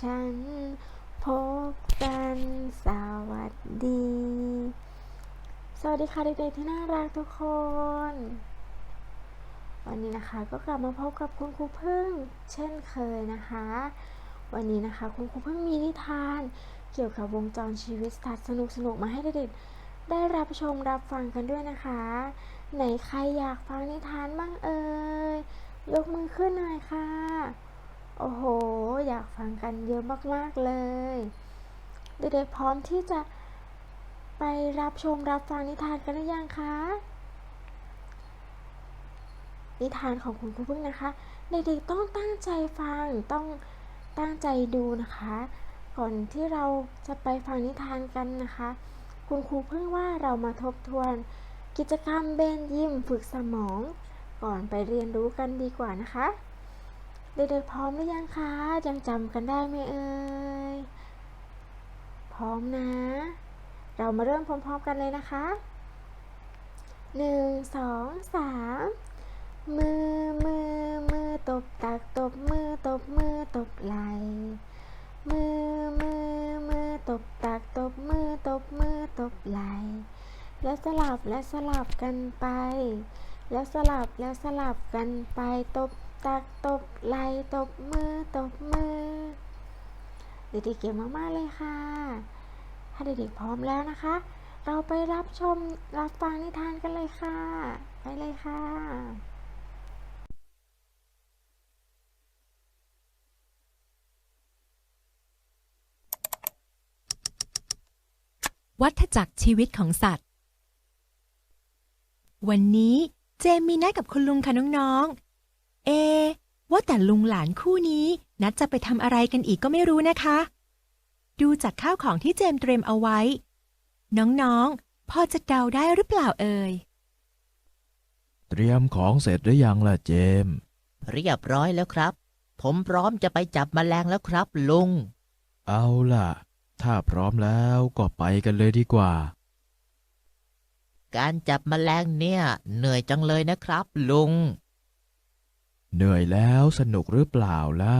ฉัน พบกันสวัสดี สวัสดีค่ะเด็กๆที่น่ารักทุกคน วันนี้นะคะก็กลับมาพบกับคุณครูพึ่ง เช่นเคยนะคะ วันนี้นะคะคุณครูพึ่งมีนิทาน เกี่ยวกับวงจรชีวิตสัตว์สนุกๆมาให้เด็กๆได้รับชมรับฟังกันด้วยนะคะ ไหนใครอยากฟังนิทานบ้างเอ่ยยกมือขึ้นหน่อยค่ะ โอ้โห อยากฟังกันเยอะมากๆเลย เด็กๆพร้อมที่จะไปรับชมรับฟังนิทานกันหรือยังคะ นิทานของคุณครูพึ่งนะคะ เด็กๆต้องตั้งใจฟังต้องตั้งใจดูนะคะ ก่อนที่เราจะไปฟังนิทานกันนะคะ คุณครูเพึ่งว่าเรามาทบทวน กิจกรรมเบนยิมฝึกสมอง ก่อนไปเรียนรู้กันดีกว่านะคะ เด็กๆพร้อมหรือยังคะยังจำกันได้ไหมเอ่ยพร้อมนะ เรามาเริ่มพร้อมๆกันเลยนะคะหนึ่งสองสามมือมือมือตบตักตบมือตบมือตบไหลมือมือมือตบตักตบมือตบมือตบไหลแล้วสลับและสลับกันไป แล้วสลับแล้วสลับกันไปตบ ตักตบไหลตบมือตบมือ เด็กๆเก่งมากๆเลยค่ะ ถ้าเด็กๆพร้อมแล้วนะคะ เราไปรับชมรับฟังนิทานกันเลยค่ะ ไปเลยค่ะ วัฏจักรชีวิตของสัตว์ วันนี้เจมีนัดกับคุณลุงค่ะน้องๆ เอะว่าแต่ลุงหลานคู่นี้นัดจะไปทำอะไรกันอีกก็ไม่รู้นะคะ ดูจากข้าวของที่เจมเตรียมเอาไว้ น้องๆ พอจะเดาได้หรือเปล่าเอ่ย เตรียมของเสร็จหรือยังล่ะเจมส์เรียบร้อยแล้วครับ ผมพร้อมจะไปจับแมลงแล้วครับ ลุง เอาล่ะ ถ้าพร้อมแล้วก็ไปกันเลยดีกว่า การจับแมลงเนี่ย เหนื่อยจังเลยนะครับ ลุง เหนื่อยแล้วสนุกหรือเปล่าล่ะ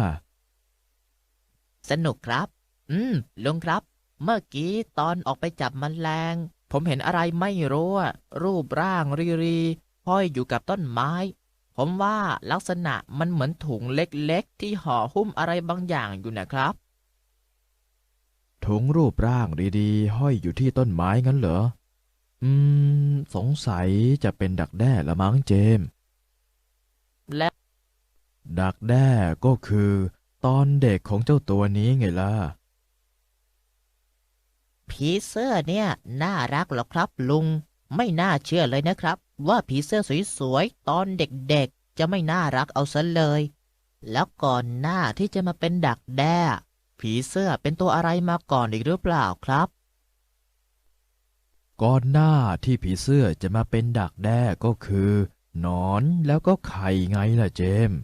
สนุกครับ อืม ลุงครับ เมื่อกี้ตอนออกไปจับแมลง ผมเห็นอะไรไม่รู้อะรูปร่างรีรีห้อยอยู่กับต้นไม้ ผมว่าลักษณะมันเหมือนถุงเล็กๆ ที่ห่อหุ้มอะไรบางอย่างอยู่นะครับ ถุงรูปร่างดีๆ ห้อยอยู่ที่ต้นไม้งั้นเหรอ อืม สงสัยจะเป็นดักแด้ละมั้งเจมส์และ ดักแด้ก็คือ ตอนเด็กของเจ้าตัวนี้ไงล่ะ ผีเสื้อเนี่ย น่ารักเหรอครับ ลุง ไม่น่าเชื่อเลยนะครับ ว่าผีเสื้อสวยๆ ตอนเด็กๆ จะไม่น่ารักเอาซะเลย แล้วก่อนหน้าที่จะมาเป็นดักแด้ ผีเสื้อเป็นตัวอะไรมาก่อนอีกหรือเปล่าครับ ก่อนหน้าที่ผีเสื้อจะมาเป็นดักแด้ก็คือหนอนแล้วก็ไข่ไงล่ะเจมส์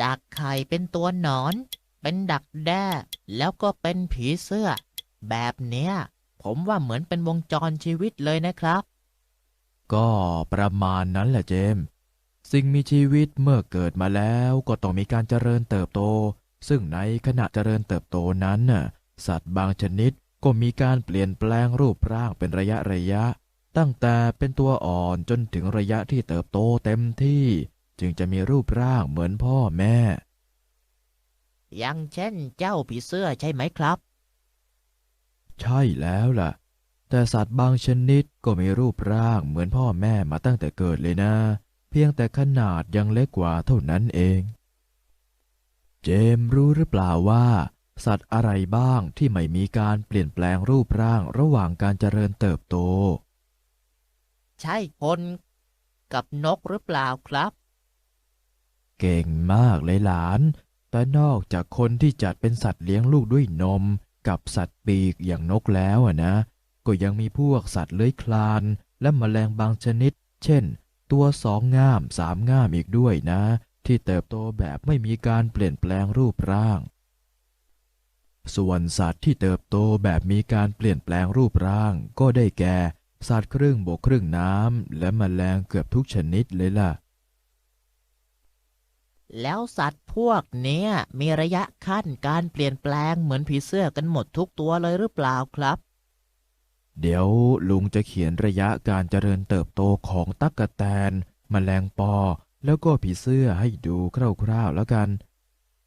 จากไข่เป็นตัวหนอน เป็นดักแด้ แล้วก็เป็นผีเสื้อ แบบเนี้ย ผมว่าเหมือนเป็นวงจรชีวิตเลยนะครับ ก็ประมาณนั้นแหละเจมส์สิ่งมีชีวิตเมื่อเกิดมาแล้วก็ต้องมีการเจริญเติบโต ซึ่งในขณะเจริญเติบโตนั้นน่ะสัตว์บางชนิดก็มีการเปลี่ยนแปลงรูปร่างเป็นระยะระยะ ตั้งแต่เป็นตัวอ่อนจนถึงระยะที่เติบโตเต็มที่ จึงจะมีรูปร่างเหมือนพ่อแม่ อย่างเช่นเจ้าผีเสื้อใช่ไหมครับ ใช่แล้วล่ะ แต่สัตว์บางชนิดก็มีรูปร่างเหมือนพ่อแม่มาตั้งแต่เกิดเลยนะ เพียงแต่ขนาดยังเล็กกว่าเท่านั้นเอง เจมส์รู้หรือเปล่าว่า สัตว์อะไรบ้างที่ไม่มีการเปลี่ยนแปลงรูปร่างระหว่างการเจริญเติบโต ใช่คนกับนกหรือเปล่าครับ เก่งมากเลยหลาน แต่นอกจากคนที่จัดเป็นสัตว์เลี้ยงลูกด้วยนม กับสัตว์ปีกอย่างนกแล้วนะ ก็ยังมีพวกสัตว์เลื้อยคลาน และแมลงบางชนิด เช่น ตัวสองง่ามสามง่ามอีกด้วยนะ ที่เติบโตแบบไม่มีการเปลี่ยนแปลงรูปร่าง ส่วนสัตว์ที่เติบโตแบบมีการเปลี่ยนแปลงรูปร่าง ก็ได้แก่ สัตว์ครึ่งบกครึ่งน้ำและแมลงเกือบทุกชนิดเลยล่ะ แล้วสัตว์พวกเนี้ยมีระยะขั้นการเปลี่ยนแปลงเหมือนผีเสื้อกันหมดทุกตัวเลยหรือเปล่าครับ เดี๋ยวลุงจะเขียนระยะการเจริญเติบโตของตั๊กแตนแมลงปอ แล้วก็ผีเสื้อให้ดูคร่าวๆแล้วกัน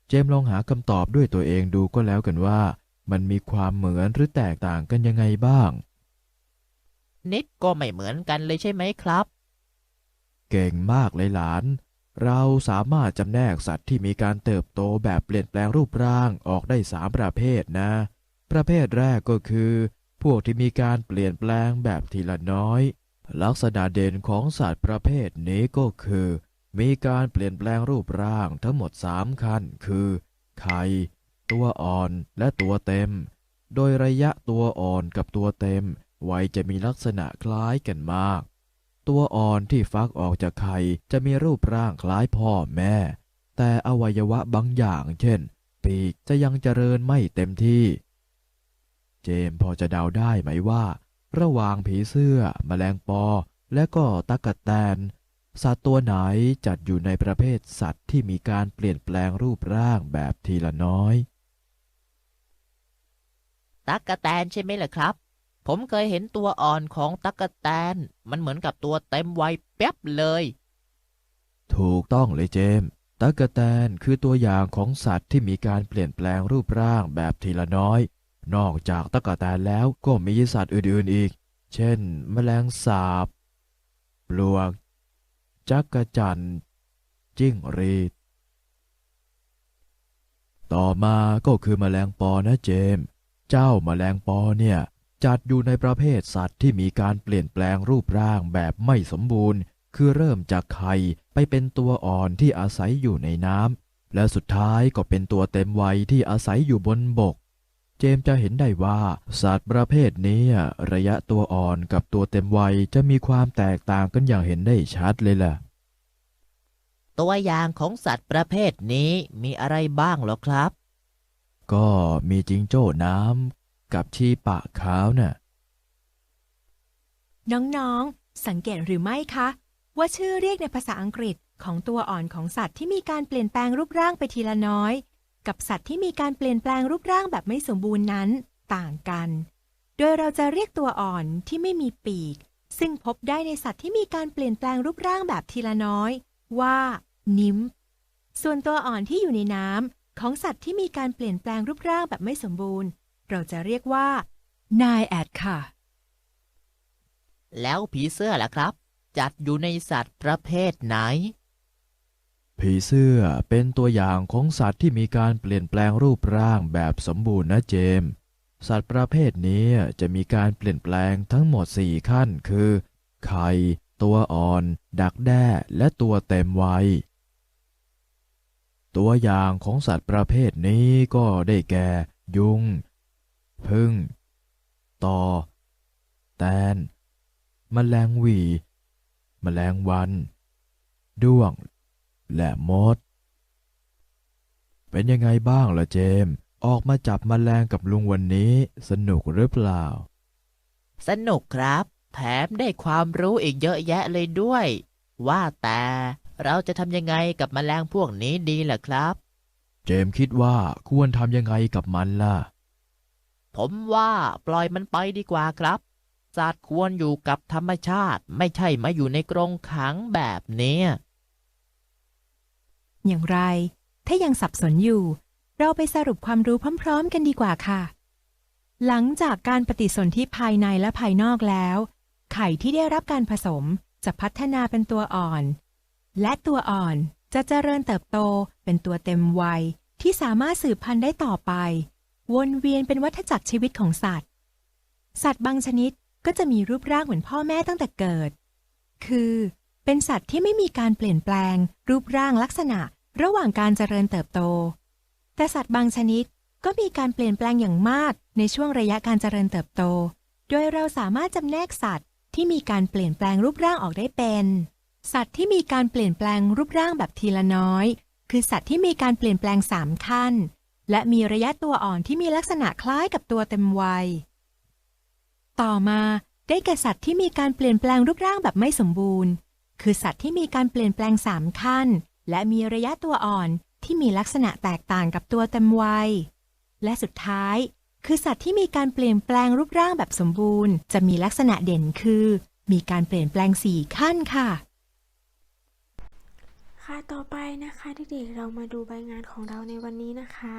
เจมส์ลองหาคำตอบด้วยตัวเองดูก็แล้วกันว่า มันมีความเหมือนหรือแตกต่างกันยังไงบ้าง นิดก็ไม่เหมือนกันเลยใช่ไหมครับ เก่งมากเลยหลาน เราสามารถจำแนกสัตว์ที่มีการเติบโตแบบเปลี่ยนแปลงรูปร่างออกได้สามประเภทนะ ประเภทแรกก็คือ พวกที่มีการเปลี่ยนแปลงแบบทีละน้อย ลักษณะเด่นของสัตว์ประเภทนี้ก็คือ มีการเปลี่ยนแปลงรูปร่างทั้งหมดสามขั้น คือ ไข่ ตัวอ่อนและตัวเต็ม โดยระยะตัวอ่อนกับตัวเต็ม วัยจะมีลักษณะคล้ายกันมาก ตัวอ่อนที่ฟักออกจากไข่จะมีรูปร่างคล้ายพ่อแม่ แต่อวัยวะบางอย่างเช่น ปีกจะยังเจริญไม่เต็มที่ เจมพอจะเดาได้ไหมว่า ระหว่างผีเสื้อแมลงปอ และก็ตั๊กแตน สัตว์ตัวไหนจัดอยู่ในประเภทสัตว์ที่มีการเปลี่ยนแปลงรูปร่างแบบทีละน้อย ตั๊กแตนใช่ไหมล่ะครับ ผมเคยเห็นตัวอ่อนของตั๊กแตน มันเหมือนกับตัวเต็มวัยแป๊บเลย ถูกต้องเลยเจมส์ตั๊กแตนคือตัวอย่างของสัตว์ที่มีการเปลี่ยนแปลงรูปร่างแบบทีละน้อย นอกจากตั๊กแตนแล้วก็มีสัตว์อื่นๆอีก เช่น แมลงสาบ ปลวก จักระจันจิ้งรีดต่อมาก็คือแมลงปอนะเจมส์เจ้าแมลงปอเนี่ย จัดอยู่ในประเภทสัตว์ที่มีการเปลี่ยนแปลงรูปร่างแบบไม่สมบูรณ์ คือเริ่มจากไข่ไปเป็นตัวอ่อนที่อาศัยอยู่ในน้ำและสุดท้ายก็เป็นตัวเต็มวัยที่อาศัยอยู่บนบก เจมส์จะเห็นได้ว่า สัตว์ประเภทนี้ระยะตัวอ่อนกับตัวเต็มวัยจะมีความแตกต่างกันอย่างเห็นได้ชัดเลยล่ะ ตัวอย่างของสัตว์ประเภทนี้มีอะไรบ้างเหรอครับ ก็มีจิงโจ้น้ำ กับชีปะขาวน่ะ น้องๆ สังเกตหรือไม่คะ ว่าชื่อเรียกในภาษาอังกฤษของตัวอ่อนของสัตว์ที่มีการเปลี่ยนแปลงรูปร่างไปทีละน้อย กับสัตว์ที่มีการเปลี่ยนแปลงรูปร่างแบบไม่สมบูรณ์นั้นต่างกัน โดยเราจะเรียกตัวอ่อนที่ไม่มีปีก ซึ่งพบได้ในสัตว์ที่มีการเปลี่ยนแปลงรูปร่างแบบทีละน้อย ว่านิมส่วนตัวอ่อนที่อยู่ในน้ำของสัตว์ที่มีการเปลี่ยนแปลงรูปร่างแบบไม่สมบูรณ์ เราจะเรียกว่านายแอดค่ะ แล้วผีเสื้อล่ะครับ จัดอยู่ในสัตว์ประเภทไหน ผีเสื้อเป็นตัวอย่างของสัตว์ที่มีการเปลี่ยนแปลงรูปร่างแบบสมบูรณ์นะเจมส์สัตว์ประเภทนี้จะมีการเปลี่ยนแปลงทั้งหมด 4 ขั้นคือ ไข่ ตัวอ่อน ดักแด้และตัวเต็มวัยตัวอย่างของสัตว์ประเภทนี้ก็ได้แก่ ยุง พึ่ง ต่อ แตนแมลงหวีแมลงวัน ด้วง และมด เป็นยังไงบ้างล่ะเจมส์ออกมาจับมแมลงกับลุงวันนี้สนุกหรือเปล่า สนุกครับ แถมได้ความรู้อีกเยอะแยะเลยด้วย ว่าแต่เราจะทำยังไงกับแมลงพวกนี้ดีล่ะครับ เจมส์คิดว่าควรทำยังไงกับมันล่ะ ผมว่าปล่อยมันไปดีกว่าครับสัตว์ควรอยู่กับธรรมชาติไม่ใช่มาอยู่ในกรงขังแบบนี้ อย่างไร ถ้ายังสับสนอยู่ เราไปสรุปความรู้พร้อม ๆ กันดีกว่าค่ะ หลังจากการปฏิสนธิภายในและภายนอกแล้ว ไข่ที่ได้รับการผสมจะพัฒนาเป็นตัวอ่อน และตัวอ่อนจะเจริญเติบโตเป็นตัวเต็มวัยที่สามารถสืบพันธุ์ได้ต่อไป วนเวียนเป็นวัฏจักรชีวิตของสัตว์ สัตว์บางชนิดก็จะมีรูปร่างเหมือนพ่อแม่ตั้งแต่เกิด คือ เป็นสัตว์ที่ไม่มีการเปลี่ยนแปลง รูปร่างลักษณะ ระหว่างการเจริญเติบโต แต่สัตว์บางชนิดก็มีการเปลี่ยนแปลงอย่างมากในช่วงระยะการเจริญเติบโต โดยเราสามารถจำแนกสัตว์ที่มีการเปลี่ยนแปลงรูปร่างออกได้เป็น สัตว์ที่มีการเปลี่ยนแปลงรูปร่างแบบทีละน้อย คือสัตว์ที่มีการเปลี่ยนแปลงสามขั้น และมีระยะตัวอ่อนที่มีลักษณะคล้ายกับตัวเต็มวัย ต่อมาได้แก่สัตว์ที่มีการเปลี่ยนแปลงรูปร่างแบบไม่สมบูรณ์ คือสัตว์ที่มีการเปลี่ยนแปลงสามขั้น และมีระยะตัวอ่อนที่มีลักษณะแตกต่างกับตัวเต็มวัย และสุดท้าย คือสัตว์ที่มีการเปลี่ยนแปลงรูปร่างแบบสมบูรณ์ จะมีลักษณะเด่นคือ มีการเปลี่ยนแปลงสี่ขั้นค่ะ ค่ะต่อไปนะคะเด็กๆเรามาดูใบงานของเราในวันนี้นะคะ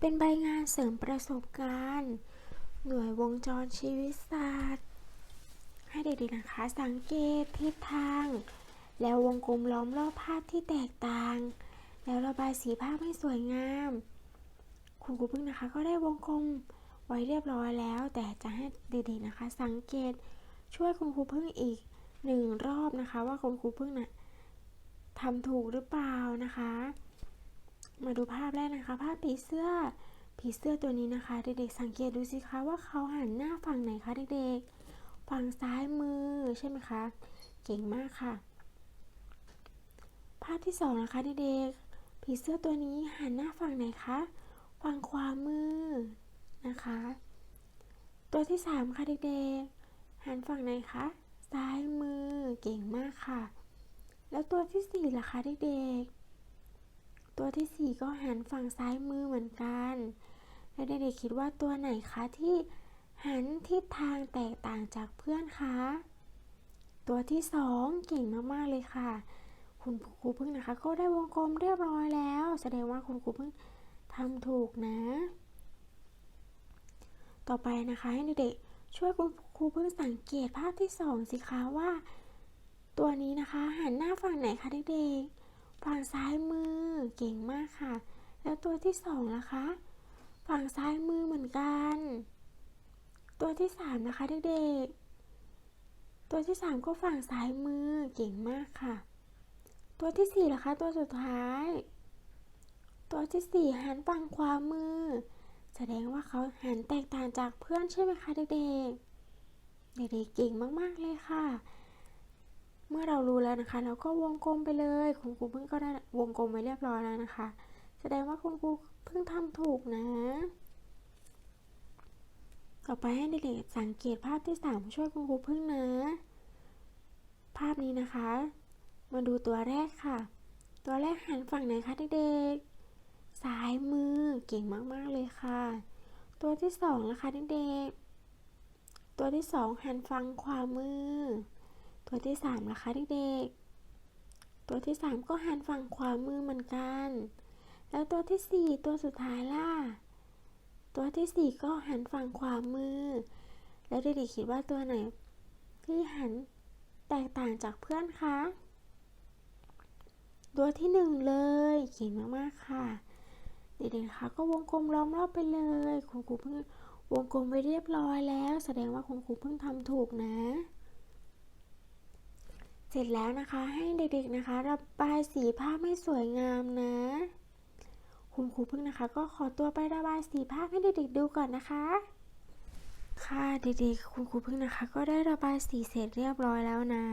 เป็นใบงานเสริมประสบการณ์ หน่วยวงจรชีวิตศาสตร์ ให้เด็กๆนะคะ สังเกตทิศทาง แล้ววงกลมล้อมรอบภาพที่แตกต่าง แล้วระบายสีภาพให้สวยงามคุณครูพึ่งนะคะ ก็ได้วงกลมไว้เรียบร้อยแล้ว แต่จะให้เด็กๆนะคะ สังเกตช่วยคุณครูพึ่งอีกหนึ่งรอบนะคะ ว่าคุณครูพึ่งน่ะ ทำถูกหรือเปล่านะคะ มาดูภาพแรกนะคะ ภาพผีเสื้อ ผีเสื้อตัวนี้นะคะ เด็กๆสังเกตดูสิคะว่าเขาหันหน้าฝั่งไหนคะเด็กๆ ฝั่งซ้ายมือใช่ไหมคะ เก่งมากค่ะ ภาพที่สองนะคะเด็กๆ ผีเสื้อตัวนี้หันหน้าฝั่งไหนคะ ฝั่งขวามือนะคะ ตัวที่สามค่ะเด็กๆ หันฝั่งไหนคะ ซ้ายมือ เก่งมากค่ะ แล้วตัวที่สี่ล่ะคะเด็กๆ ตัวที่สี่ก็หันฝั่งซ้ายมือเหมือนกัน แล้วเด็กๆคิดว่าตัวไหนคะที่หันทิศทางแตกต่างจากเพื่อนคะ ตัวที่สองเก่งมากๆเลยค่ะ คุณครูพึ่งนะคะ ก็ได้วงกลมเรียบร้อยแล้ว แสดงว่าคุณครูพึ่งทำถูกนะ ต่อไปนะคะให้เด็กๆช่วยคุณครูเพึ่งสังเกตภาพที่สองสิคะว่า ตัวนี้นะคะหันหน้าฝั่งไหนคะเด็กๆ ฝั่งซ้ายมือเก่งมากค่ะ แล้วตัวที่สองล่ะคะ ฝั่งซ้ายมือเหมือนกัน ตัวที่สามนะคะเด็กๆ ตัวที่สามก็ฝั่งซ้ายมือเก่งมากค่ะ ตัวที่สี่ล่ะคะ ตัวสุดท้าย ตัวที่สี่หันฝั่งขวามือ แสดงว่าเขาหันแตกต่างจากเพื่อนใช่ไหมคะเด็กๆ เด็กๆเก่งมากๆเลยค่ะ เมื่อเรารู้แล้วนะคะ เราก็วงกลมไปเลยคุณครูเพิ่งก็ได้วงกลมไว้เรียบร้อยแล้วนะคะ แสดงว่าคุณครูเพิ่งทำถูกนะ ต่อไปให้เด็กๆสังเกตภาพที่สามช่วยคุณครูเพิ่งนะ ภาพนี้นะคะ มาดูตัวแรกค่ะ ตัวแรกหันฝั่งไหนคะเด็กๆซ้ายมือเก่งมากๆเลยค่ะ ตัวที่สองนะคะเด็กๆตัวที่สองหันฝั่งขวามือ ตัวที่สามนะคะเด็กๆ ตัวที่สามก็หันฝั่งขวามือเหมือนกัน แล้วตัวที่สี่ตัวสุดท้ายล่ะ ตัวที่สี่ก็หันฝั่งขวามือ แล้วเด็กๆคิดว่าตัวไหน ที่หันแตกต่างจากเพื่อนคะ ตัวที่หนึ่งเลยเก่งมากๆค่ะ เด็กๆคะก็วงกลมล้อมรอบไปเลยคุณครูเพิ่งวงกลมไปเรียบร้อยแล้ว แสดงว่าคุณครูเพิ่งทำถูกนะ เสร็จแล้วนะคะให้เด็กๆนะคะระบายสีภาพให้สวยงามนะคุณครูพึ่งนะคะ ก็ขอตัวไประบายสีภาพให้เด็กๆดูก่อนนะคะ ค่ะเด็กๆคุณครูพึ่งนะคะ ก็ได้ระบายสีเสร็จเรียบร้อยแล้วนะ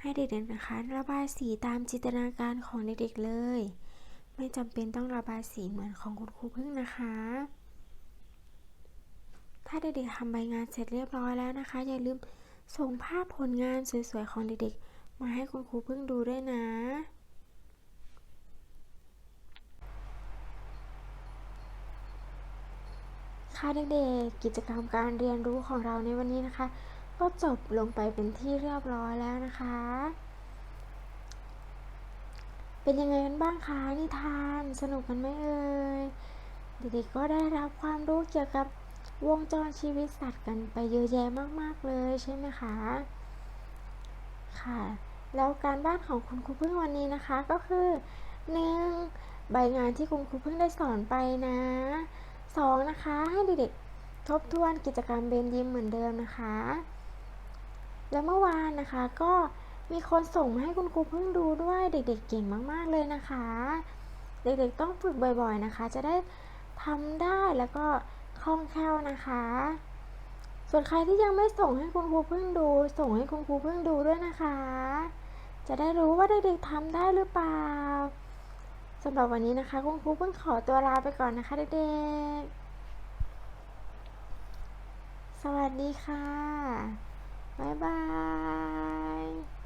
ให้เด็กๆนะคะ ระบายสีตามจินตนาการของเด็กๆเลย ไม่จำเป็นต้องระบายสีเหมือนของคุณครูพึ่งนะคะ ถ้าเด็กๆทำใบงานเสร็จเรียบร้อยแล้วนะคะ อย่าลืม ส่งภาพผลงานสวยๆของเด็กๆ มาให้คุณครูเพิ่งดูด้วยนะ ค่ะเด็กๆ กิจกรรมการเรียนรู้ของเราในวันนี้นะคะ ก็จบลงไปเป็นที่เรียบร้อยแล้วนะคะ เป็นยังไงกันบ้างคะนิทานสนุกกันไหมเอ่ยเด็กๆก็ได้รับความรู้เกี่ยวกับ วงจรชีวิตสัตว์กันไปเยอะแยะมาก ๆ เลยใช่ไหมคะ ค่ะ แล้วการบ้านของคุณครูพึ่งวันนี้นะคะก็คือหนึ่งใบงานที่คุณครูพึ่งได้สอนไปนะสองนะคะ ให้เด็กๆทบทวนกิจกรรมเบนยิมเหมือนเดิมนะคะ แล้วเมื่อวานนะคะก็มีคนส่งมาให้คุณครูพึ่งดูด้วยเด็กๆเก่งมาก ๆ เลยนะคะ เด็กๆต้องฝึกบ่อยๆนะคะ จะได้ทำได้แล้วก็ คล่องแคล่วนะคะ ส่วนใครที่ยังไม่ส่งให้คุณครูเพึ่งดู ส่งให้คุณครูเพึ่งดูด้วยนะคะ จะได้รู้ว่าเด็กๆทำได้หรือเปล่าสำหรับวันนี้นะคะ คุณครูเพึ่งขอตัวลาไปก่อนนะคะเด็กๆ สวัสดีค่ะ บ๊ายบาย